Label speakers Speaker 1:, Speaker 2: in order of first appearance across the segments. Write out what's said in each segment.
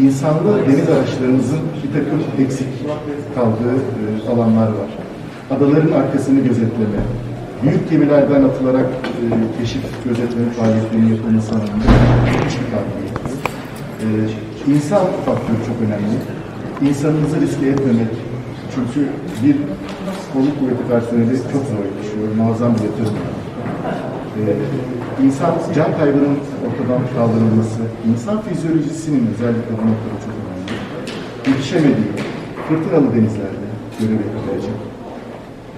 Speaker 1: insanlı deniz araçlarımızın bir takım eksik kaldığı e, alanlar var. Adaların arkasını gözetleme, büyük gemilerden atılarak e, keşif gözetleme faaliyetlerinin yapılması anlamında hiçbir kabiliyet. E, insan faktörü çok önemli. İnsanımızı riske etmemek, çünkü bir kolluk kuvveti personeli çok zor yetişiyor, muazzam bir yatırım. Ee, insan can kaybının ortadan kaldırılması, insan fizyolojisinin özellikle bu noktada çok önemli. Yetişemediği, fırtınalı denizlerde görev yapılacak.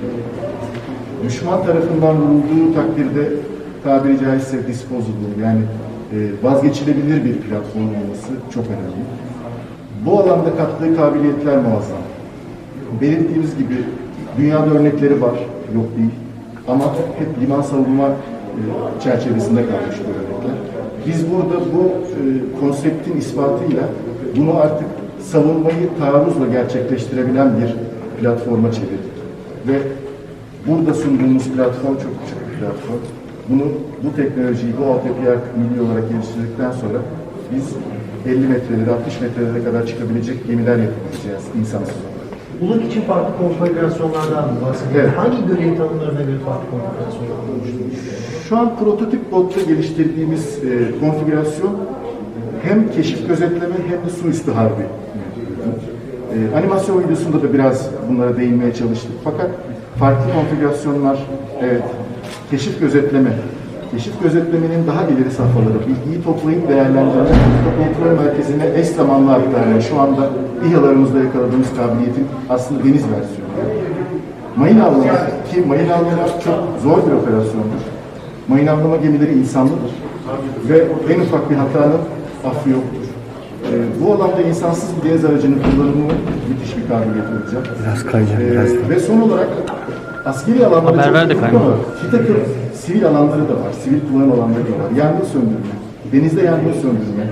Speaker 1: Ee, düşman tarafından vurulduğu takdirde tabiri caizse disposable yani e, vazgeçilebilir bir platform olması çok önemli. Bu alanda kattığı kabiliyetler muazzam. Belirttiğimiz gibi dünyada örnekleri var, yok değil. Ama hep liman savunma e, çerçevesinde kalmış bu örnekler. Biz burada bu e, konseptin ispatıyla bunu artık savunmayı taarruzla gerçekleştirebilen bir platforma çevirdik. Ve burada sunduğumuz platform çok küçük bir platform. Bunu, bu teknolojiyi, bu altyapıyı artık milli olarak geliştirdikten sonra biz 50 metrelere, 60 metrelere kadar çıkabilecek gemiler yapabileceğiz insansız
Speaker 2: Buluk için farklı konfigürasyonlardan bahsediyor?
Speaker 1: Evet.
Speaker 2: Hangi görev tanımlarına göre farklı konfigürasyonlar oluşturmuş?
Speaker 1: Şu an prototip botta geliştirdiğimiz e, konfigürasyon hem keşif gözetleme hem de su üstü harbi. E, animasyon videosunda da biraz bunlara değinmeye çalıştık. Fakat farklı konfigürasyonlar, evet, keşif gözetleme, keşif gözetlemenin daha ileri safhaları, bilgiyi toplayıp değerlendirme, kontrol merkezine eş zamanlı aktarma, şu anda İHA'larımızda yakaladığımız kabiliyetin aslında deniz versiyonu. Mayın avlama ki mayın avlama çok zor bir operasyondur. Mayın avlama gemileri insanlıdır. Ve en ufak bir hatanın affı yoktur. Ee, bu alanda insansız bir deniz aracının kullanımı müthiş bir kabiliyet olacak.
Speaker 3: Biraz kayacak,
Speaker 1: Ee,
Speaker 3: biraz.
Speaker 1: Ve son olarak askeri alanları
Speaker 3: Haber
Speaker 1: çok
Speaker 3: ver de
Speaker 1: tuttuk
Speaker 3: kayma.
Speaker 1: ama Bir takım sivil alanları da var. Sivil kullanım alanları da var. Yangın söndürme, denizde yangın söndürme.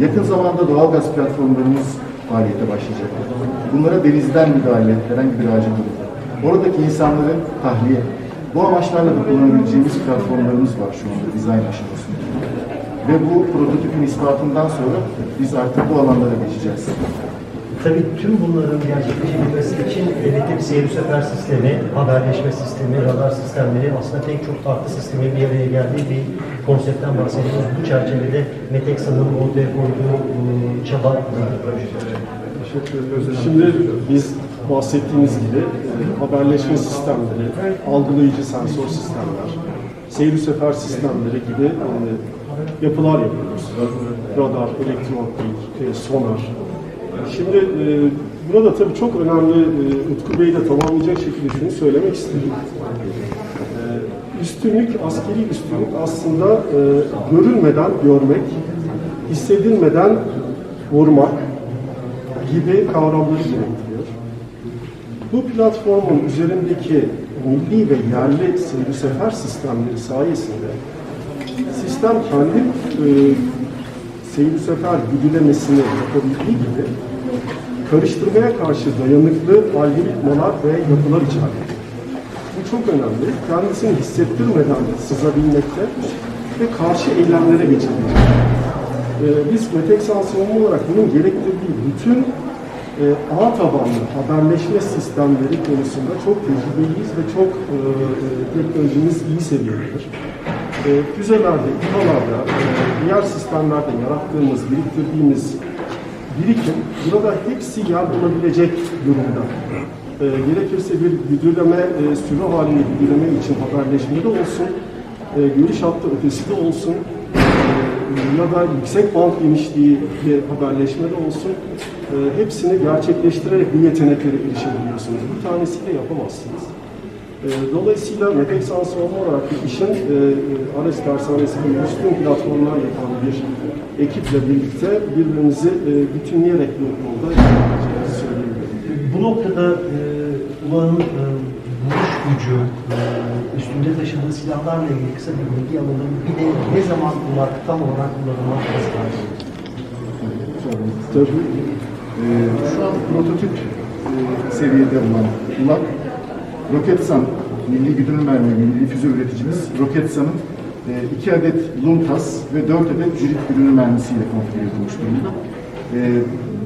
Speaker 1: Yakın zamanda doğalgaz platformlarımız faaliyete başlayacak. Bunlara denizden müdahale, herhangi bir acil durum. Oradaki insanların tahliye. Bu amaçlarla da kullanabileceğimiz platformlarımız var şu anda dizayn aşamasında. Ve bu prototipin ispatından sonra biz artık bu alanlara geçeceğiz.
Speaker 2: Tabii tüm bunların gerçekleşebilmesi için birlikte bir seyir sefer sistemi, haberleşme sistemi, radar sistemleri aslında pek çok farklı sistemin bir araya geldiği bir konseptten bahsediyoruz. Bu çerçevede Meteksan'ın ortaya koyduğu çaba.
Speaker 4: Şimdi biz bahsettiğimiz gibi haberleşme sistemleri, algılayıcı sensör sistemler, seyir sefer sistemleri gibi e, yapılar yapıyoruz. Radar, elektrooptik, e, sonar. Şimdi e, burada tabii çok önemli, e, Utku Bey de tamamlayacak şekilde şunu söylemek istedim. E, üstünlük, askeri üstünlük aslında e, görülmeden görmek, hissedilmeden vurmak, gibi kavramları gerektiriyor. Bu platformun üzerindeki milli ve yerli seyir sefer sistemleri sayesinde sistem kendi e, seyir sefer güdülemesini yapabildiği gibi karıştırmaya karşı dayanıklı algoritmalar ve yapılar içeriyor. Bu çok önemli. Kendisini hissettirmeden sızabilmekte ve karşı eylemlere geçebilmekte. Ee, biz Meteksan savunma olarak bunun gerektirdiği bütün e, ağ tabanlı haberleşme sistemleri konusunda çok tecrübeliyiz ve çok e, e, teknolojimiz iyi seviyededir. E, füzelerde, İHA'larda, e, diğer sistemlerde yarattığımız, biriktirdiğimiz birikim burada hepsi yer bulabilecek durumda. E, gerekirse bir güdüleme, e, sürü halinde güdüleme için haberleşmede olsun, e, görüş hattı ötesi de olsun, ya da yüksek band genişliği bir haberleşmede olsun e, hepsini gerçekleştirerek bu yeteneklere erişebiliyorsunuz. Bir tanesiyle yapamazsınız. E, dolayısıyla metek sansörlü olarak bu işin e, Ares Tersanesi gibi üstün platformlar yapan bir ekiple birlikte birbirimizi e, bütünleyerek bu ilerleyeceğimizi söyleyebilirim.
Speaker 2: Bu noktada e, ULA'nın e, vuruş gücü, e, üstünde taşıdığı silahlarla ilgili kısa bir bilgi alalım. Bir de ne zaman bunlar tam olarak kullanılmak ister?
Speaker 1: Tabii. Ee, şu an prototip e, seviyede olan ULAK, Roketsan, milli güdümlü mermi, milli füze üreticimiz Roketsan'ın e, iki adet LUMTAS ve dört adet Cirit güdümlü mermisiyle konfigüre edilmiş durumda. E,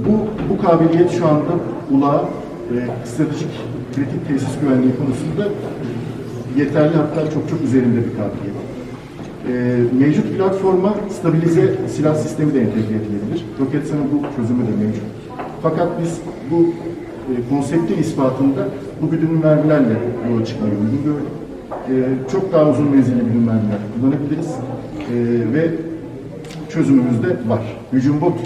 Speaker 1: bu, bu kabiliyet şu anda ULA e, stratejik kritik tesis güvenliği konusunda yeterli hatta çok çok üzerinde bir kabiliyet. E, mevcut platforma stabilize silah sistemi de entegre edilebilir. Roketsan'ın bu çözümü de mevcut. Fakat biz bu e, konseptin ispatında bu güdümlü mermilerle yola çıkmayı uygun gördük. E, çok daha uzun menzilli güdümlü mermiler kullanabiliriz. E, ve çözümümüz de var. Hücum bot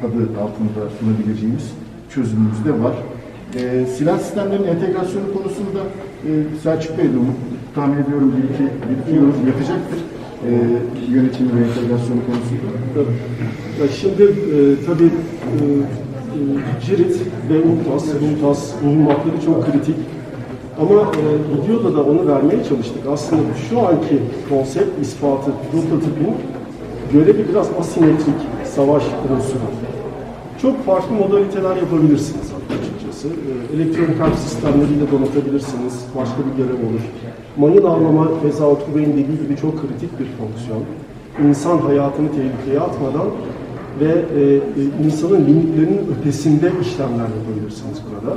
Speaker 1: adı altında sunabileceğimiz çözümümüz de var. Silah sistemlerinin entegrasyonu konusunda Selçuk Bey de tahmin ediyorum bir iki, bir iki yorum yapacaktır. E, yönetimi ve entegrasyonu konusunda.
Speaker 4: Tabii. Ya şimdi e, tabii e, Cirit ve UMTAS, UMTAS mühimmatları çok kritik. Ama e, videoda da onu vermeye çalıştık. Aslında şu anki konsept ispatı, prototipin görevi biraz asimetrik savaş unsuru. Çok farklı modaliteler yapabilirsiniz açıkçası. E, elektronik harp sistemleriyle donatabilirsiniz. Başka bir görev olur. Mayın avlama Feza Utkube'nin dediği gibi çok kritik bir fonksiyon. İnsan hayatını tehlikeye atmadan ve e, e, insanın limitlerinin ötesinde işlemler yapabilirsiniz burada.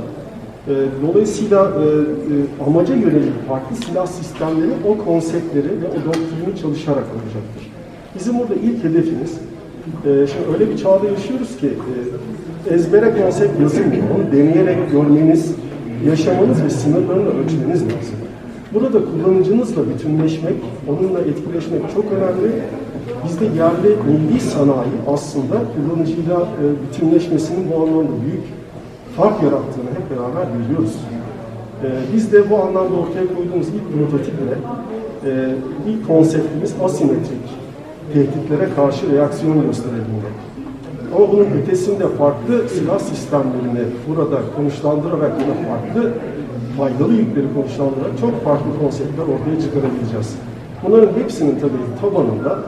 Speaker 4: E, dolayısıyla e, e, amaca yönelik farklı silah sistemleri o konseptleri ve o doktrini çalışarak olacaktır. Bizim burada ilk hedefimiz ee, şimdi öyle bir çağda yaşıyoruz ki e, ezbere konsept yazılmıyor. Onu deneyerek görmeniz, yaşamanız ve sınırlarını ölçmeniz lazım. Burada kullanıcınızla bütünleşmek, onunla etkileşmek çok önemli. Bizde yerli milli sanayi aslında kullanıcıyla e, bütünleşmesinin bu anlamda büyük fark yarattığını hep beraber biliyoruz. Ee, Biz de bu anlamda ortaya koyduğumuz ilk prototiple e, ilk konseptimiz asimetrik tehditlere karşı reaksiyon gösterebilmek. Ama bunun ötesinde farklı silah sistemlerini burada konuşlandırarak ya farklı faydalı yükleri konuşlandırarak çok farklı konseptler ortaya çıkarabileceğiz. Bunların hepsinin tabii tabanında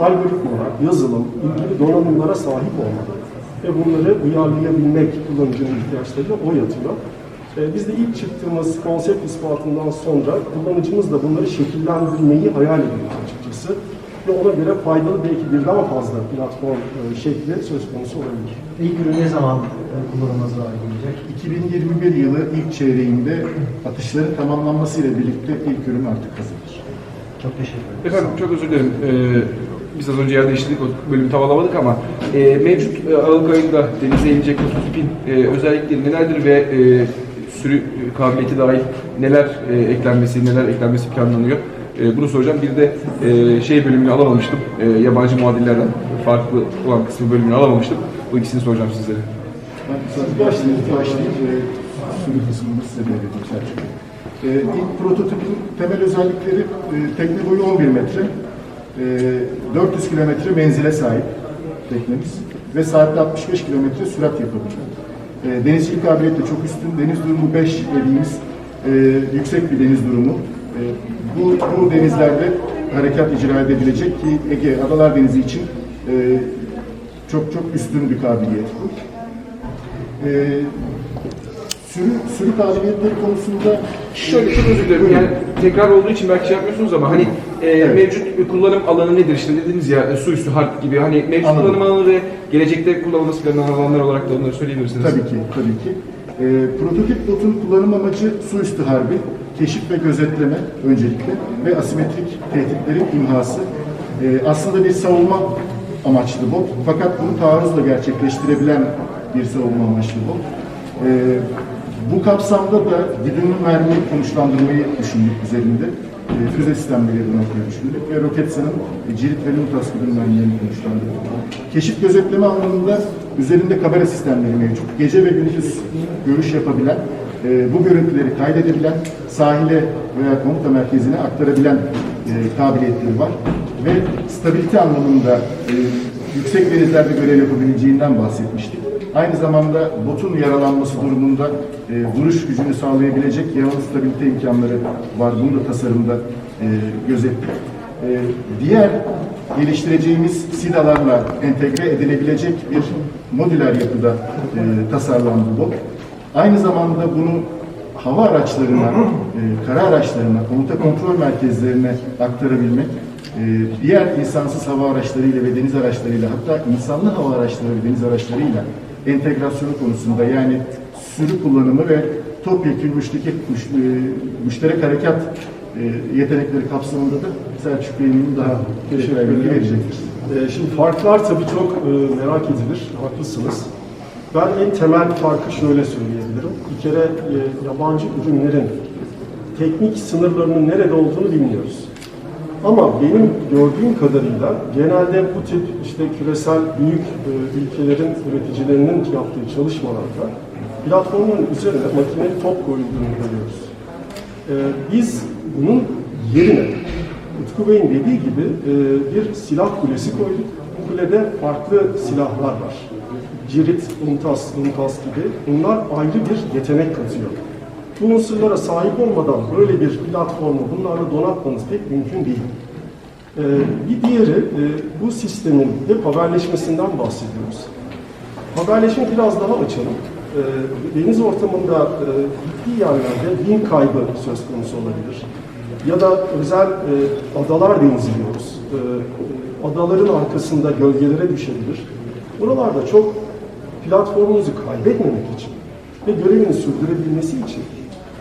Speaker 4: algoritmalar, yazılım, ilgili donanımlara sahip olmalı. Ve bunları uyarlayabilmek kullanıcının ihtiyaçları o yatıyor. Ee, Biz de ilk çıktığımız konsept ispatından sonra kullanıcımız da bunları şekillendirmeyi hayal ediyoruz açıkçası. Ve ona göre faydalı belki birden fazla platform e, şekli söz konusu olabilir.
Speaker 2: İlk ürün ne zaman e, kullanılmaz hale gelecek?
Speaker 1: 2021 yılı ilk çeyreğinde atışların tamamlanmasıyla birlikte ilk ürün artık hazırdır.
Speaker 2: Çok teşekkür ederim.
Speaker 3: Efendim çok özür dilerim. Ee, biz az önce yer değiştirdik, o bölümü tamamlamadık ama e, mevcut e, Aralık ayında denize inecek prototipin e, özellikleri nelerdir ve e, sürü e, kabiliyeti dahil neler e, eklenmesi, neler eklenmesi planlanıyor? E, bunu soracağım. Bir de e, şey bölümünü alamamıştım. E, yabancı muadillerden farklı olan kısmı bölümünü alamamıştım. Bu ikisini soracağım sizlere.
Speaker 1: Siz başlayın, ve sürü kısmını size devredeyim Selçuk. Ee, ilk prototipin temel özellikleri e, tekne boyu 11 metre, e, 400 kilometre menzile sahip teknemiz ve saatte 65 kilometre sürat yapabiliyor. E, denizcilik kabiliyeti de çok üstün, deniz durumu 5 dediğimiz e, yüksek bir deniz durumu. E, bu, bu denizlerde harekat icra edebilecek ki Ege Adalar Denizi için e, çok çok üstün bir kabiliyet bu. Ee, sürü, sürü kabiliyetleri konusunda
Speaker 3: Şöyle çok özür dilerim. Yani tekrar olduğu için belki şey yapmıyorsunuz ama hani e,
Speaker 1: Evet.
Speaker 3: mevcut bir kullanım alanı nedir işte dediniz ya e, su üstü harp gibi hani mevcut
Speaker 1: Anladım.
Speaker 3: kullanım alanı ve gelecekte kullanılması planlanan alanlar olarak da onları söyleyebilirsiniz.
Speaker 1: tabii ki, tabii ki. Ee, prototip botun kullanım amacı su üstü harbi, keşif ve gözetleme öncelikle ve asimetrik tehditlerin imhası. Ee, aslında bir savunma amaçlı bot fakat bunu taarruzla gerçekleştirebilen bir savunma amaçlı bot. Ee, bu kapsamda da güdümlü mermi konuşlandırmayı düşündük üzerinde. Ee, füze sistemlerini ortaya düşündük ve Roketsan'ın e, Cirit ve Lutas mermilerini konuşlandırdık. Keşif gözetleme anlamında üzerinde kamera sistemleri mevcut. Gece ve gündüz görüş yapabilen, e, bu görüntüleri kaydedebilen, sahile veya komuta merkezine aktarabilen e, kabiliyetleri var. Ve stabilite anlamında e, yüksek denizlerde görev yapabileceğinden bahsetmiştik. Aynı zamanda botun yaralanması durumunda e, vuruş gücünü sağlayabilecek yaralı stabilite imkanları var. Bunu da tasarımda e, gözettik. E, diğer geliştireceğimiz SİDA'larla entegre edilebilecek bir modüler yapıda e, tasarlandı bot. Aynı zamanda bunu hava araçlarına, e, kara araçlarına, komuta kontrol merkezlerine aktarabilmek e, diğer insansız hava araçlarıyla ve deniz araçlarıyla hatta insanlı hava araçları ve deniz araçlarıyla entegrasyonu konusunda yani sürü kullanımı ve topyekun müşterek, müş- e, müşterek harekat e, yetenekleri kapsamında da Selçuk Bey'in daha detaylı bilgi verecektir.
Speaker 4: Ee, Şimdi farklar tabii çok e, merak edilir, haklısınız. Ben en temel farkı şöyle söyleyebilirim. Bir kere e, yabancı ürünlerin teknik sınırlarının nerede olduğunu bilmiyoruz. Ama benim gördüğüm kadarıyla genelde bu tip işte küresel büyük e, ülkelerin üreticilerinin yaptığı çalışmalarda platformun üzerine makineli top koyulduğunu görüyoruz. Ee, biz bunun yerine Utku Bey'in dediği gibi e, bir silah kulesi koyduk. Bu kulede farklı silahlar var. Cirit, Untas, Untas gibi. Bunlar ayrı bir yetenek katıyor. Bu unsurlara sahip olmadan böyle bir platformu bunlarla donatmanız pek mümkün değil. Ee, bir diğeri e, bu sistemin hep haberleşmesinden bahsediyoruz. Haberleşme biraz daha açalım. Ee, deniz ortamında e, gittiği yerlerde bin kaybı söz konusu olabilir. Ya da özel e, adalar denizliyoruz. Ee, adaların arkasında gölgelere düşebilir. Buralarda çok platformunuzu kaybetmemek için ve görevini sürdürebilmesi için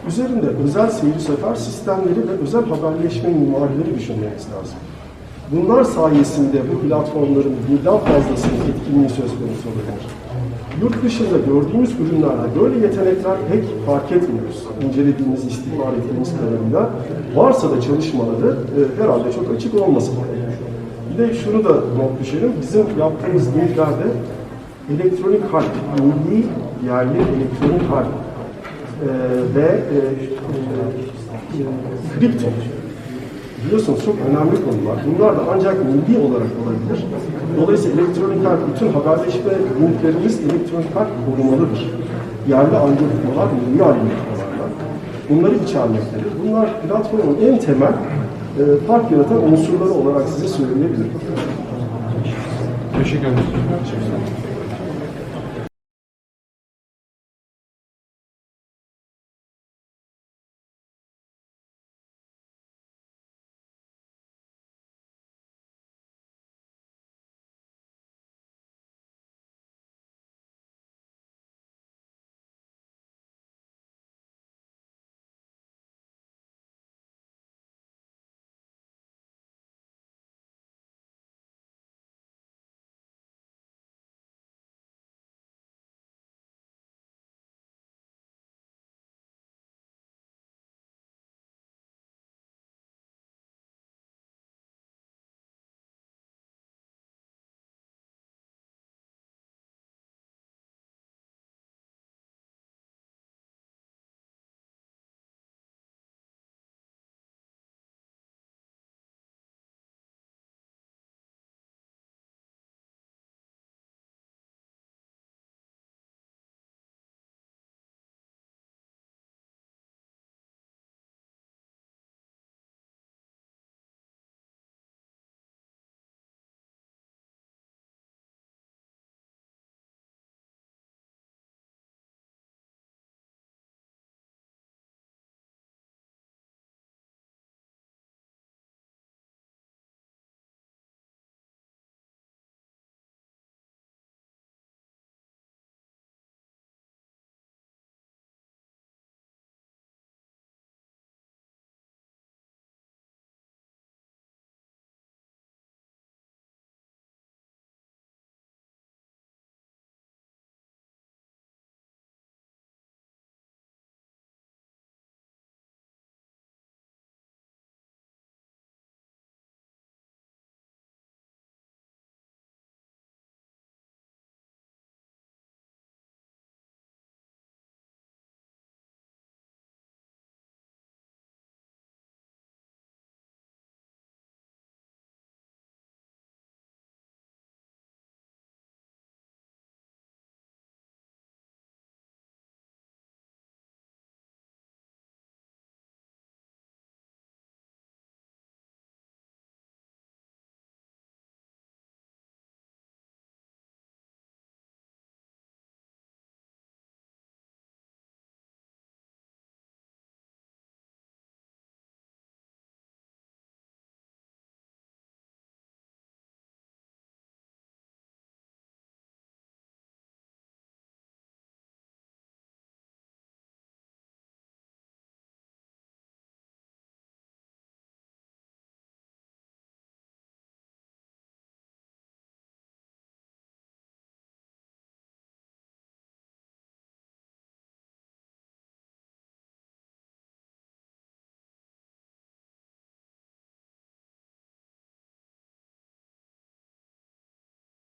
Speaker 4: üzerinde özel seyir sefer sistemleri ve özel haberleşme mimarileri düşünmeniz lazım. Bunlar sayesinde bu platformların birden fazlasının etkinliği söz konusu olabilir. Yurt dışında gördüğümüz ürünlerde böyle yetenekler pek fark etmiyoruz. İncelediğimiz, istihbar ettiğimiz kadarıyla varsa da çalışmaları e, herhalde çok açık olmasa da. Bir de şunu da not düşelim. Bizim yaptığımız linklerde elektronik harp, milli yerli elektronik harp ve e, e, e, kripto Biliyorsunuz çok önemli konular. Bunlar da ancak milli olarak olabilir. Dolayısıyla elektronik harp, bütün haberleşme linklerimiz elektronik harp korumalıdır. Yerli algoritmalar, milli algoritmalar. Bunları içermektedir. Bunlar platformun en temel e, fark yaratan unsurları olarak size söyleyebilirim.
Speaker 3: Teşekkür ederim.